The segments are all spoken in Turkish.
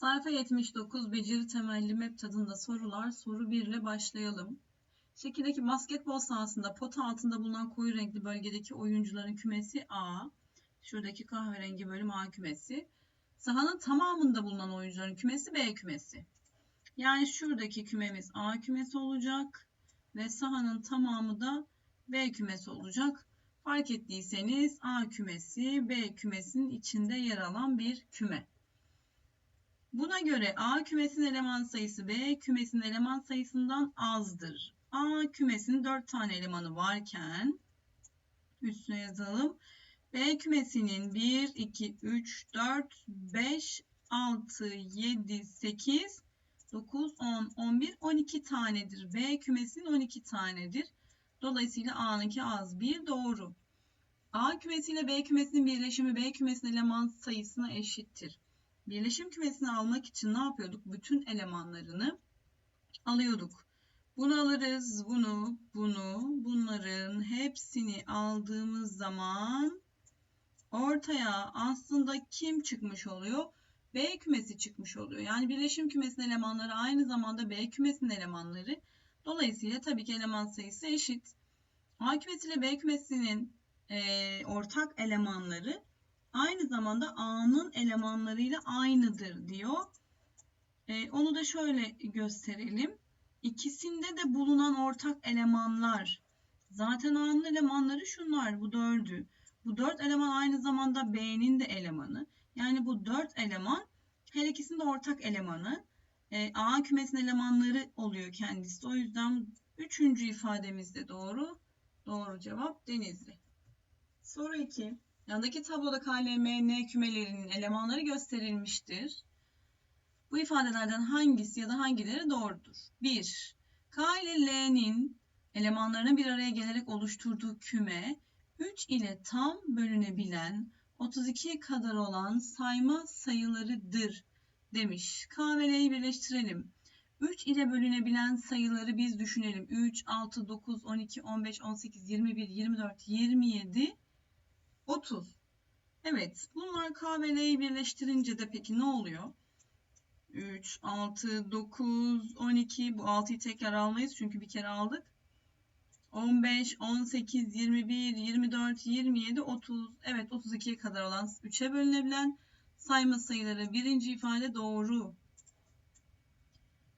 Sayfa 79 beceri temelli map tadında sorular. Soru 1 ile başlayalım. Şekildeki basketbol sahasında pot altında bulunan koyu renkli bölgedeki oyuncuların kümesi A. Şuradaki kahverengi bölüm A kümesi. Sahanın tamamında bulunan oyuncuların kümesi B kümesi. Yani şuradaki kümemiz A kümesi olacak ve sahanın tamamı da B kümesi olacak. Fark ettiyseniz A kümesi B kümesinin içinde yer alan bir küme. Buna göre A kümesinin eleman sayısı B kümesinin eleman sayısından azdır. A kümesinin 4 tane elemanı varken üstüne yazalım. B kümesinin 1, 2, 3, 4, 5, 6, 7, 8, 9, 10, 11, 12 tanedir. B kümesinin 12 tanedir. Dolayısıyla A'nınki az. Bir doğru. A kümesiyle B kümesinin birleşimi B kümesinin eleman sayısına eşittir. Birleşim kümesini almak için ne yapıyorduk? Bütün elemanlarını alıyorduk. Bunu alırız, bunu, bunu, bunların hepsini aldığımız zaman ortaya aslında kim çıkmış oluyor? B kümesi çıkmış oluyor. Yani birleşim kümesinin elemanları aynı zamanda B kümesinin elemanları. Dolayısıyla tabii ki eleman sayısı eşit. A kümesi ile B kümesinin e, ortak elemanları aynı zamanda A'nın elemanlarıyla aynıdır diyor. E, onu da şöyle gösterelim. İkisinde de bulunan ortak elemanlar. Zaten A'nın elemanları şunlar. Bu dördü. Bu dört eleman aynı zamanda B'nin de elemanı. Yani bu dört eleman her ikisinin de ortak elemanı. E, A kümesinin elemanları oluyor kendisi. O yüzden üçüncü ifademiz de doğru. Doğru cevap Denizli. Soru 2. Yandaki tabloda K, L, M, N kümelerinin elemanları gösterilmiştir. Bu ifadelerden hangisi ya da hangileri doğrudur? 1. K ile L'nin elemanlarının bir araya gelerek oluşturduğu küme 3 ile tam bölünebilen 32 kadar olan sayma sayılarıdır demiş. K ve L'yi birleştirelim. 3 ile bölünebilen sayıları biz düşünelim. 3, 6, 9, 12, 15, 18, 21, 24, 27, 30. Evet, bunlar K ve L'yi birleştirince de peki ne oluyor? 3, 6, 9, 12. Bu 6'yı tekrar almayız çünkü bir kere aldık. 15, 18, 21, 24, 27, 30. Evet 32'ye kadar olan 3'e bölünebilen sayma sayıları. Birinci ifade doğru.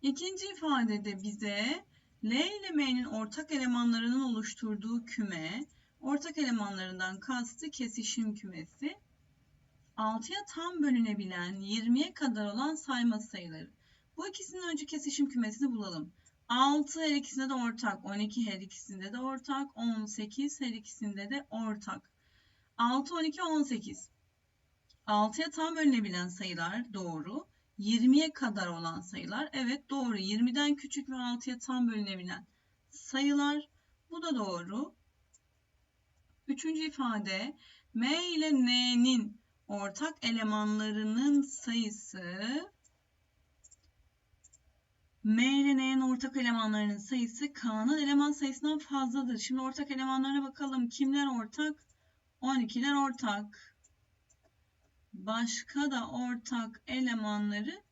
İkinci ifadede bize L ile M'nin ortak elemanlarının oluşturduğu küme, ortak elemanlarından kastı kesişim kümesi. 6'ya tam bölünebilen 20'ye kadar olan sayma sayıları. Bu ikisinin önce kesişim kümesini bulalım. 6 her ikisinde de ortak, 12 her ikisinde de ortak, 18 her ikisinde de ortak. 6, 12, 18. 6'ya tam bölünebilen sayılar doğru. 20'ye kadar olan sayılar evet doğru. 20'den küçük ve 6'ya tam bölünebilen sayılar bu da doğru. Üçüncü ifade M ile N'nin ortak elemanlarının sayısı M ile N'nin ortak elemanlarının sayısı K'nın eleman sayısından fazladır. Şimdi ortak elemanlarına bakalım. Kimler ortak? 12'ler ortak. Başka da ortak elemanları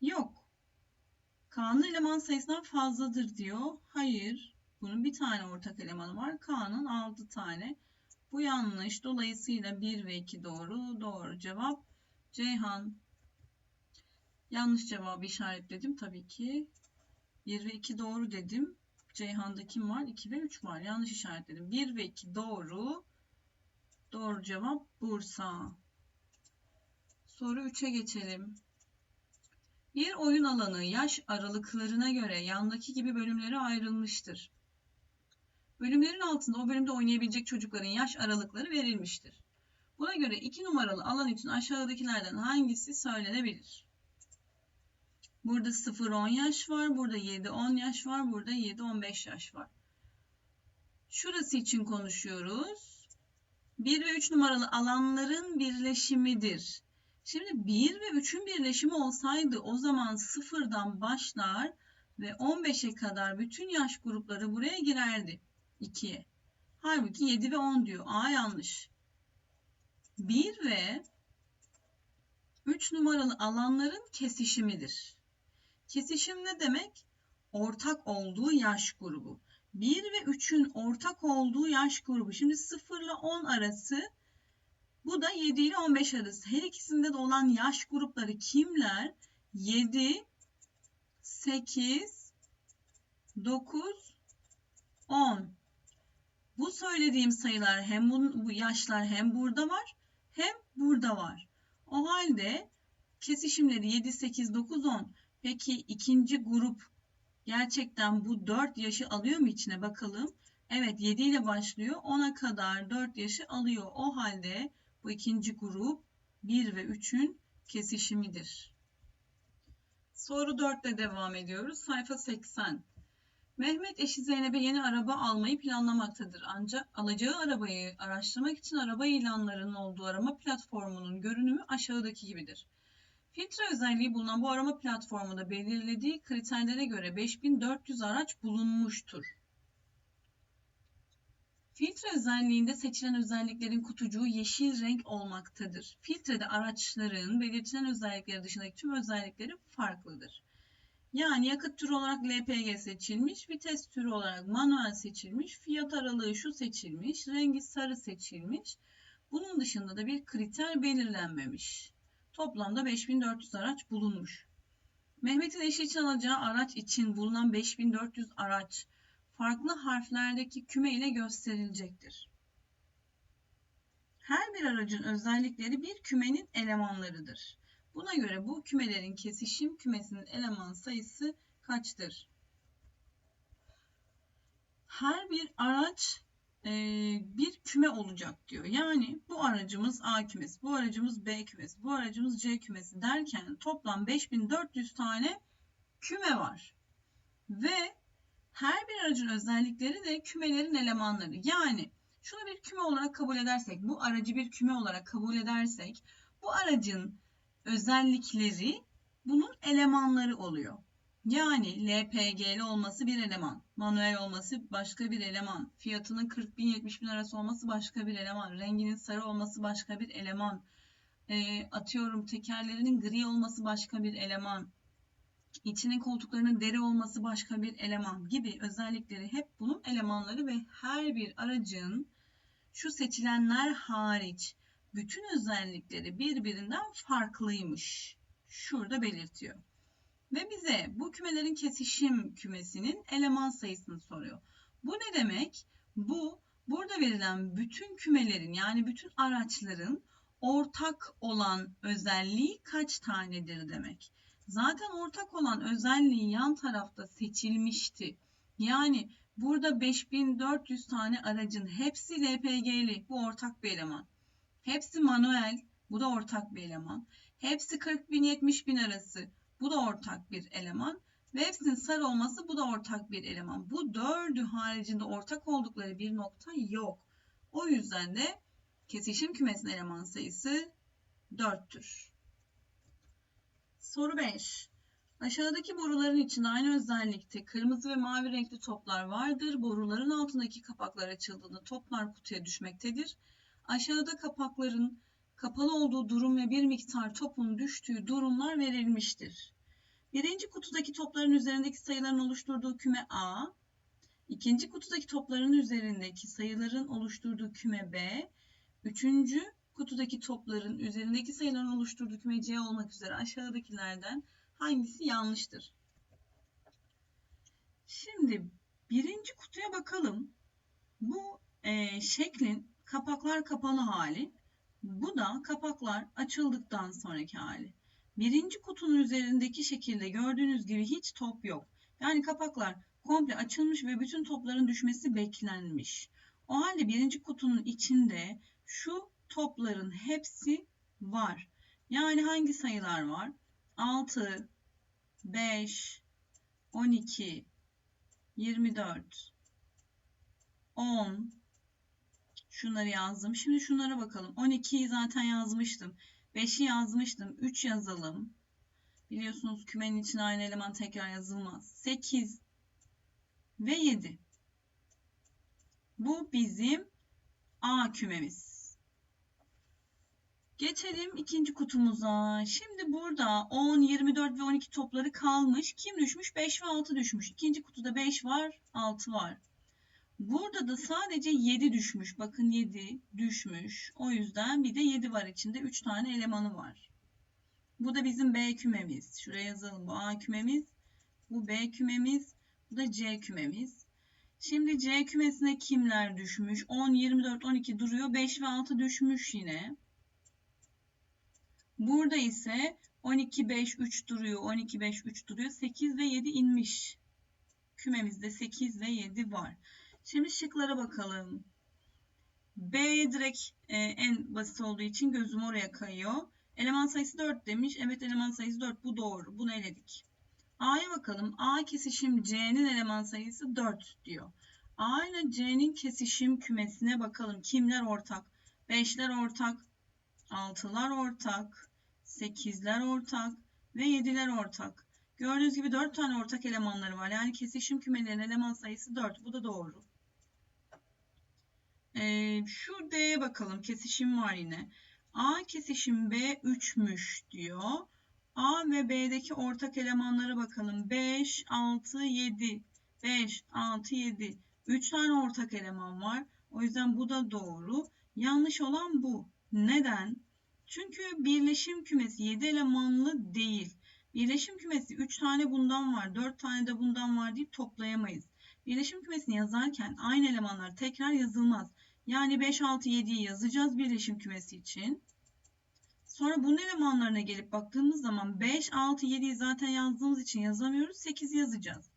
yok. K'nın eleman sayısından fazladır diyor. Hayır. Bunun bir tane ortak elemanı var. K'nın 6 tane. Bu yanlış. Dolayısıyla 1 ve 2 doğru. Doğru cevap Ceyhan. Yanlış cevabı işaretledim tabii ki. 1 ve 2 doğru dedim. Ceyhan'da kim var? 2 ve 3 var. Yanlış işaretledim. 1 ve 2 doğru. Doğru cevap Bursa. Soru 3'e geçelim. Bir oyun alanı yaş aralıklarına göre yandaki gibi bölümlere ayrılmıştır. Bölümlerin altında o bölümde oynayabilecek çocukların yaş aralıkları verilmiştir. Buna göre 2 numaralı alan için aşağıdakilerden hangisi söylenebilir? Burada 0-10 yaş var, burada 7-10 yaş var, burada 7-15 yaş var. Şurası için konuşuyoruz. 1 ve 3 numaralı alanların birleşimidir. Şimdi 1 ve 3'ün birleşimi olsaydı o zaman 0'dan başlar ve 15'e kadar bütün yaş grupları buraya girerdi. 2'ye. Halbuki 7 ve 10 diyor. A yanlış. 1 ve 3 numaralı alanların kesişimidir. Kesişim ne demek? Ortak olduğu yaş grubu. 1 ve 3'ün ortak olduğu yaş grubu. Şimdi 0 ile 10 arası bu da 7 ile 15 arası. Her ikisinde de olan yaş grupları kimler? 7, 8, 9, 10. Bu söylediğim sayılar hem bu, yaşlar hem burada var hem burada var. O halde kesişimleri 7, 8, 9, 10. Peki ikinci grup gerçekten bu 4 yaşı alıyor mu içine bakalım. Evet 7 ile başlıyor. 10'a kadar 4 yaşı alıyor. O halde bu ikinci grup 1 ve 3'ün kesişimidir. Soru 4 ile devam ediyoruz. Sayfa 80. Mehmet eşi Zeynep'e yeni araba almayı planlamaktadır. Ancak alacağı arabayı araştırmak için araba ilanlarının olduğu arama platformunun görünümü aşağıdaki gibidir. Filtre özelliği bulunan bu arama platformunda belirlediği kriterlere göre 5400 araç bulunmuştur. Filtre özelliğinde seçilen özelliklerin kutucuğu yeşil renk olmaktadır. Filtrede araçların belirtilen özellikleri dışındaki tüm özellikleri farklıdır. Yani yakıt türü olarak LPG seçilmiş, vites türü olarak manuel seçilmiş, fiyat aralığı şu seçilmiş, rengi sarı seçilmiş. Bunun dışında da bir kriter belirlenmemiş. Toplamda 5400 araç bulunmuş. Mehmet'in eşi için alacağı araç için bulunan 5400 araç farklı harflerdeki küme ile gösterilecektir. Her bir aracın özellikleri bir kümenin elemanlarıdır. Buna göre bu kümelerin kesişim kümesinin eleman sayısı kaçtır? Her bir araç e, bir küme olacak diyor. Yani bu aracımız A kümesi, bu aracımız B kümesi, bu aracımız C kümesi derken toplam 5400 tane küme var. Ve her bir aracın özellikleri de kümelerin elemanları. Yani şunu bir küme olarak kabul edersek, bu aracı bir küme olarak kabul edersek, bu aracın özellikleri bunun elemanları oluyor. Yani LPG'li olması bir eleman, manuel olması başka bir eleman, fiyatının 40 bin 70 bin arası olması başka bir eleman, renginin sarı olması başka bir eleman, e, atıyorum tekerlerinin gri olması başka bir eleman, içinin koltuklarının deri olması başka bir eleman gibi özellikleri hep bunun elemanları ve her bir aracın şu seçilenler hariç bütün özellikleri birbirinden farklıymış. Şurada belirtiyor. Ve bize bu kümelerin kesişim kümesinin eleman sayısını soruyor. Bu ne demek? Bu burada verilen bütün kümelerin yani bütün araçların ortak olan özelliği kaç tanedir demek. Zaten ortak olan özelliği yan tarafta seçilmişti. Yani burada 5400 tane aracın hepsi LPG'li. Bu ortak bir eleman. Hepsi manuel. Bu da ortak bir eleman. Hepsi 40 bin 70 bin arası. Bu da ortak bir eleman. Ve hepsinin sarı olması bu da ortak bir eleman. Bu dördü haricinde ortak oldukları bir nokta yok. O yüzden de kesişim kümesinin eleman sayısı 4'tür. Soru 5. Aşağıdaki boruların içinde aynı özellikte kırmızı ve mavi renkli toplar vardır. Boruların altındaki kapaklar açıldığında toplar kutuya düşmektedir. Aşağıda kapakların kapalı olduğu durum ve bir miktar topun düştüğü durumlar verilmiştir. Birinci kutudaki topların üzerindeki sayıların oluşturduğu küme A, ikinci kutudaki topların üzerindeki sayıların oluşturduğu küme B, üçüncü kutudaki topların üzerindeki sayıların oluşturduğu küme C olmak üzere aşağıdakilerden hangisi yanlıştır? Şimdi birinci kutuya bakalım. Bu e, şeklin kapaklar kapalı hali. Bu da kapaklar açıldıktan sonraki hali. Birinci kutunun üzerindeki şekilde gördüğünüz gibi hiç top yok. Yani kapaklar komple açılmış ve bütün topların düşmesi beklenmiş. O halde birinci kutunun içinde şu topların hepsi var. Yani hangi sayılar var? 6, 5, 12, 24, 10, Şunları yazdım. Şimdi şunlara bakalım. 12'yi zaten yazmıştım. 5'i yazmıştım. 3 yazalım. Biliyorsunuz kümenin içine aynı eleman tekrar yazılmaz. 8 ve 7. Bu bizim A kümemiz. Geçelim ikinci kutumuza. Şimdi burada 10, 24 ve 12 topları kalmış. Kim düşmüş? 5 ve 6 düşmüş. İkinci kutuda 5 var, 6 var. Burada da sadece 7 düşmüş. Bakın 7 düşmüş. O yüzden bir de 7 var içinde. 3 tane elemanı var. Bu da bizim B kümemiz. Şuraya yazalım. Bu A kümemiz. Bu B kümemiz. Bu da C kümemiz. Şimdi C kümesine kimler düşmüş? 10, 24, 12 duruyor. 5 ve 6 düşmüş yine. Burada ise 12, 5, 3 duruyor. 12, 5, 3 duruyor. 8 ve 7 inmiş. Kümemizde 8 ve 7 var. Şimdi şıklara bakalım. B direkt e, en basit olduğu için gözüm oraya kayıyor. Eleman sayısı 4 demiş. Evet eleman sayısı 4. Bu doğru. Bunu eledik. A'ya bakalım. A kesişim C'nin eleman sayısı 4 diyor. A ile C'nin kesişim kümesine bakalım. Kimler ortak? 5'ler ortak. 6'lar ortak. 8'ler ortak. Ve 7'ler ortak. Gördüğünüz gibi 4 tane ortak elemanları var. Yani kesişim kümelerinin eleman sayısı 4. Bu da doğru. Ee, şu D'ye bakalım. Kesişim var yine. A kesişim B 3'müş diyor. A ve B'deki ortak elemanlara bakalım. 5, 6, 7. 5, 6, 7. 3 tane ortak eleman var. O yüzden bu da doğru. Yanlış olan bu. Neden? Çünkü birleşim kümesi 7 elemanlı değil. Birleşim kümesi 3 tane bundan var, 4 tane de bundan var deyip toplayamayız. Birleşim kümesini yazarken aynı elemanlar tekrar yazılmaz. Yani 5, 6, 7'yi yazacağız birleşim kümesi için. Sonra bunun elemanlarına gelip baktığımız zaman 5, 6, 7'yi zaten yazdığımız için yazamıyoruz. 8 yazacağız.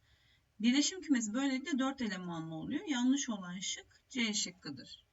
Birleşim kümesi böylelikle 4 elemanlı oluyor. Yanlış olan şık C şıkkıdır.